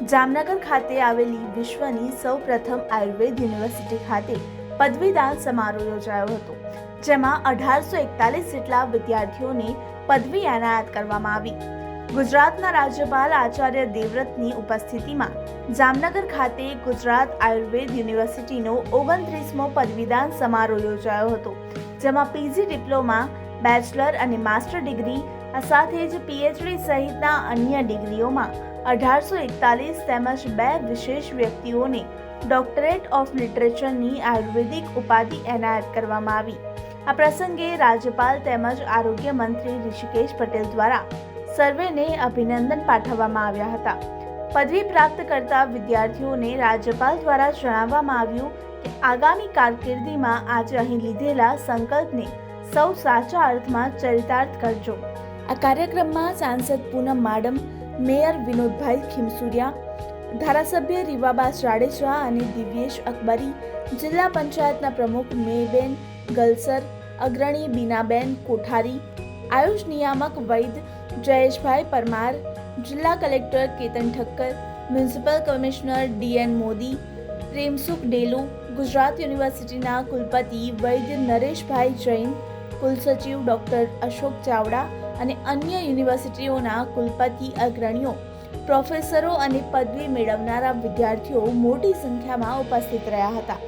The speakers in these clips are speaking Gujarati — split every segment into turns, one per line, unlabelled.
જામનગર ખાતે આવેલી વિશ્વની સૌપ્રથમ આયુર્વેદ યુનિવર્સિટી ખાતે પદવીદાન સમારોહ યોજાયો હતો, જેમાં અઢારસો એકતાલીસ જેટલા વિદ્યાર્થીઓને પદવી એનાયત કરવામાં આવી. ગુજરાતના રાજ્યપાલ આચાર્ય દેવવ્રતની ઉપસ્થિતિમાં જામનગર ખાતે ગુજરાત આયુર્વેદ યુનિવર્સિટીનો ઓગણત્રીસમો પદવીદાન સમારોહ યોજાયો હતો, જેમાં પીજી ડિપ્લોમા, બેચલર અને માસ્ટર ડિગ્રી સાથે જ પીએચડી સહિતના અન્ય ડિગ્રીઓમાં અઢારસો એકતાલીસ તેમજ બે વિશેષ વ્યક્તિઓને ડોક્ટરેટ ઓફ લિટરેચરની આયુર્વેદિક ઉપાધિ એનાયત કરવામાં આવી. આ પ્રસંગે રાજ્યપાલ તેમજ આરોગ્ય મંત્રી ઋષિકેશ પટેલ દ્વારા સર્વેને અભિનંદન પાઠવવામાં આવ્યા હતા. પદવી પ્રાપ્ત કરતા વિદ્યાર્થીઓને રાજ્યપાલ દ્વારા જણાવવામાં આવ્યું કે આગામી કારકિર્દીમાં આજે અહીં લીધેલા સંકલ્પને સૌ સાચા અર્થમાં ચરિતાર્થ કરજો. આ કાર્યક્રમમાં સાંસદ પૂનમ માડમ મેયર વિનોદભાઈ ખીમસુરિયા, ધારાસભ્ય રીવાબા જાડેજા અને દિવ્યેશ અકબરી, જિલ્લા પંચાયતના પ્રમુખ મેબેન ગલસર, અગ્રણી બીનાબેન કોઠારી, આયુષ નિયામક વૈદ જયેશભાઈ પરમાર, જિલ્લા collector Ketan Thakkar, municipal commissioner DN Modi, Premsukh Delu, Gujarat યુનિવર્સિટીના કુલપતિ વૈદ્ય નરેશભાઈ જૈન, કુલસચિવ ડોક્ટર અશોક ચાવડા અને અન્ય યુનિવર્સિટીઓના કુલપતિ અગ્રણીઓ, પ્રોફેસરો અને પદવી મેળવનારા વિદ્યાર્થીઓ મોટી સંખ્યામાં ઉપસ્થિત રહ્યા હતા.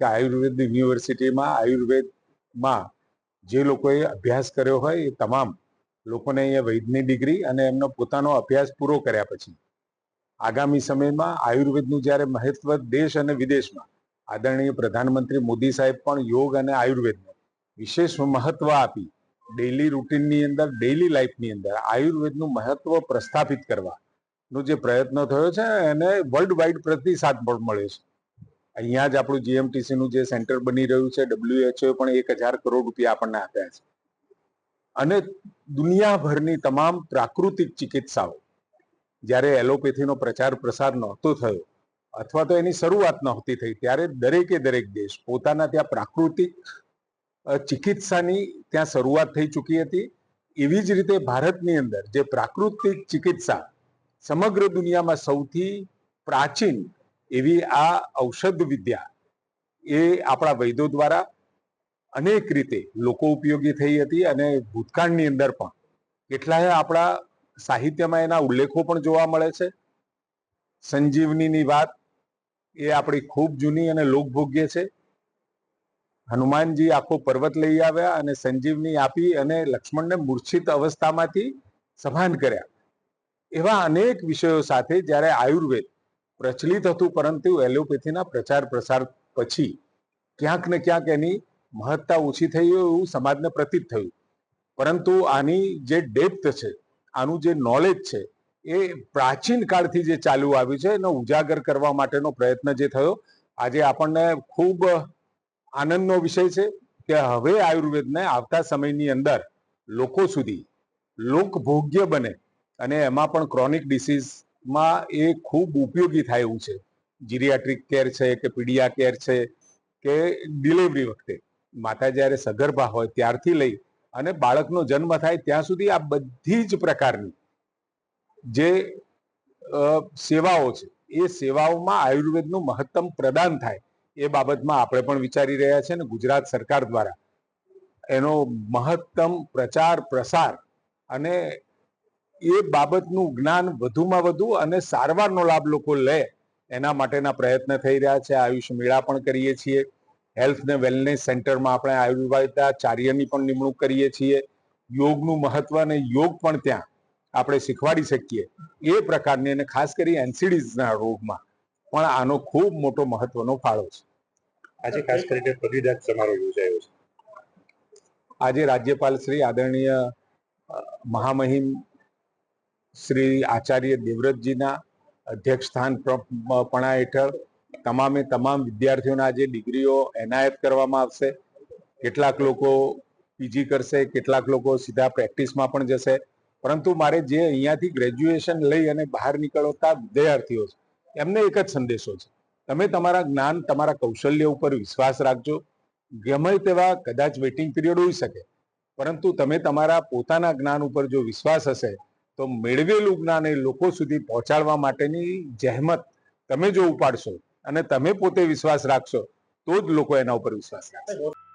આયુર્વેદ યુનિવર્સિટીમાં, આયુર્વેદમાં જે લોકોએ અભ્યાસ કર્યો હોય એ તમામ લોકોને અહીંયા વૈદની ડિગ્રી અને એમનો પોતાનો અભ્યાસ પૂરો કર્યા પછી. આગામી સમયમાં આયુર્વેદનું જ્યારે મહત્વ દેશ અને વિદેશમાં, આદરણીય પ્રધાનમંત્રી મોદી સાહેબ પણ યોગ અને આયુર્વેદને વિશેષ મહત્વ આપી ડેઈલી રૂટીનની અંદર ડેઈલી લાઈફની અંદર આયુર્વેદનું મહત્વ પ્રસ્થાપિત કરવાનો જે પ્રયત્ન થયો છે, એને વર્લ્ડ વાઇડ પ્રતિસાદ પણ મળ્યો છે. અહીંયા જ આપણું જીએમટીસી નું જે સેન્ટર બની રહ્યું છે ડબ્લ્યુએચઓ પણ એક હજાર કરોડ રૂપિયા આપણને આપ્યા છે. અને દુનિયાભરની તમામ પ્રાકૃતિક ચિકિત્સાઓ, જ્યારે એલોપેથીનો પ્રચાર પ્રસાર નહોતો થયો, અથવા તો એની શરૂઆત નહોતી થઈ, ત્યારે દરેકે દરેક દેશ પોતાના ત્યાં પ્રાકૃતિક ચિકિત્સાની ત્યાં શરૂઆત થઈ ચૂકી હતી. એવી જ રીતે ભારતની અંદર જે પ્રાકૃતિક ચિકિત્સા સમગ્ર દુનિયામાં સૌથી પ્રાચીન એવી આ ઔષધ વિદ્યા એ આપણા વૈદો દ્વારા અનેક રીતે લોકો ઉપયોગી થઈ હતી અને ભૂતકાળની અંદર પણ. કેટલાય આપણા સાહિત્યમાં એના ઉલ્લેખો પણ જોવા મળે છે. સંજીવનીની વાત એ આપણી ખૂબ જૂની અને લોકભોગ્ય છે. હનુમાનજી આખો પર્વત લઈ આવ્યા અને સંજીવની આપી અને લક્ષ્મણને મૂર્છિત અવસ્થામાંથી સભાન કર્યા. એવા અનેક વિષયો સાથે જ્યારે આયુર્વેદ પ્રચલિત હતું પરંતુ એલોપેથીના પ્રચાર પ્રસાર પછી ક્યાંક ને ક્યાંક એની મહત્તા ઓછી થઈ એવું સમાજને પ્રતીત થયું. પરંતુ આની જે ડેપ્થ છે, આનું જે નોલેજ છે, એ પ્રાચીન કાળથી જે ચાલુ આવ્યું છે, એનો ઉજાગર કરવા માટેનો પ્રયત્ન જે થયો, આજે આપણને ખૂબ આનંદનો વિષય છે કે હવે આયુર્વેદને આવતા સમયની અંદર લોકો સુધી લોકભોગ્ય બને અને એમાં પણ ક્રોનિક ડિસીઝમાં એ ખૂબ ઉપયોગી થાય એવું છે. જીરિયાટ્રિક કેર છે કે પીડિયા કેર છે કે ડિલિવરી વખતે. માતા જ્યારે સગર્ભા હોય ત્યારથી લઈ અને બાળકનો જન્મ થાય ત્યાં સુધી આ બધી જ પ્રકારની જે સેવાઓ છે એ સેવાઓમાં આયુર્વેદનું મહત્તમ પ્રદાન થાય. એ બાબતમાં આપણે પણ વિચારી રહ્યા છે ને ગુજરાત સરકાર દ્વારા એનો મહત્તમ પ્રચાર, પ્રસાર અને એ બાબતનું જ્ઞાન વધુમાં વધુ અને સારવારનો લાભ લોકો લે એના માટેના પ્રયત્ન થઈ રહ્યા છે. આયુષ મેળા પણ કરીએ છીએ. હેલ્થ ને વેલનેસ સેન્ટરમાં આપણે આયુર્વેદાચાર્યની પણ નિમણૂક કરીએ છીએ. યોગનું મહત્વ અને યોગ પણ ત્યાં આપણે શીખવાડી શકીએ. એ પ્રકારની અને ખાસ કરી એનસીડીઝના રોગમાં પણ આનો ખૂબ મોટો મહત્વનો ફાળો છે.
આજે ખાસ કરીને પદવીદાન સમારોહ યોજાયો છે.
આજે રાજ્યપાલ શ્રી આદરણીય મહામહિમ શ્રી આચાર્ય દેવવ્રતજીના અધ્યક્ષ સ્થાન પણા હેઠળ તમામે તમામ વિદ્યાર્થીઓને આજે ડિગ્રીઓ એનાયત કરવામાં આવશે. કેટલાક લોકો પીજી કરશે, કેટલાક લોકો સીધા પ્રેક્ટિસમાં પણ જશે. પરંતુ મારે જે અહીંયાથી ગ્રેજ્યુએશન લઈ અને બહાર નીકળતા વિદ્યાર્થીઓ છે, એમને એક જ સંદેશો છે. તમે તમારા જ્ઞાન, તમારા કૌશલ્ય ઉપર વિશ્વાસ રાખજો. ગમે તેવા કદાચ વેઇટિંગ પીરિયડ હોઈ શકે. પરંતુ તમે તમારા પોતાના જ્ઞાન ઉપર જો વિશ્વાસ હશે, તો મેળવેલું જ્ઞાન એ લોકો સુધી પહોંચાડવા માટેની જહેમત તમે જો ઉપાડશો અને તમે પોતે વિશ્વાસ રાખશો, તો જ લોકો એના ઉપર વિશ્વાસ રાખશે.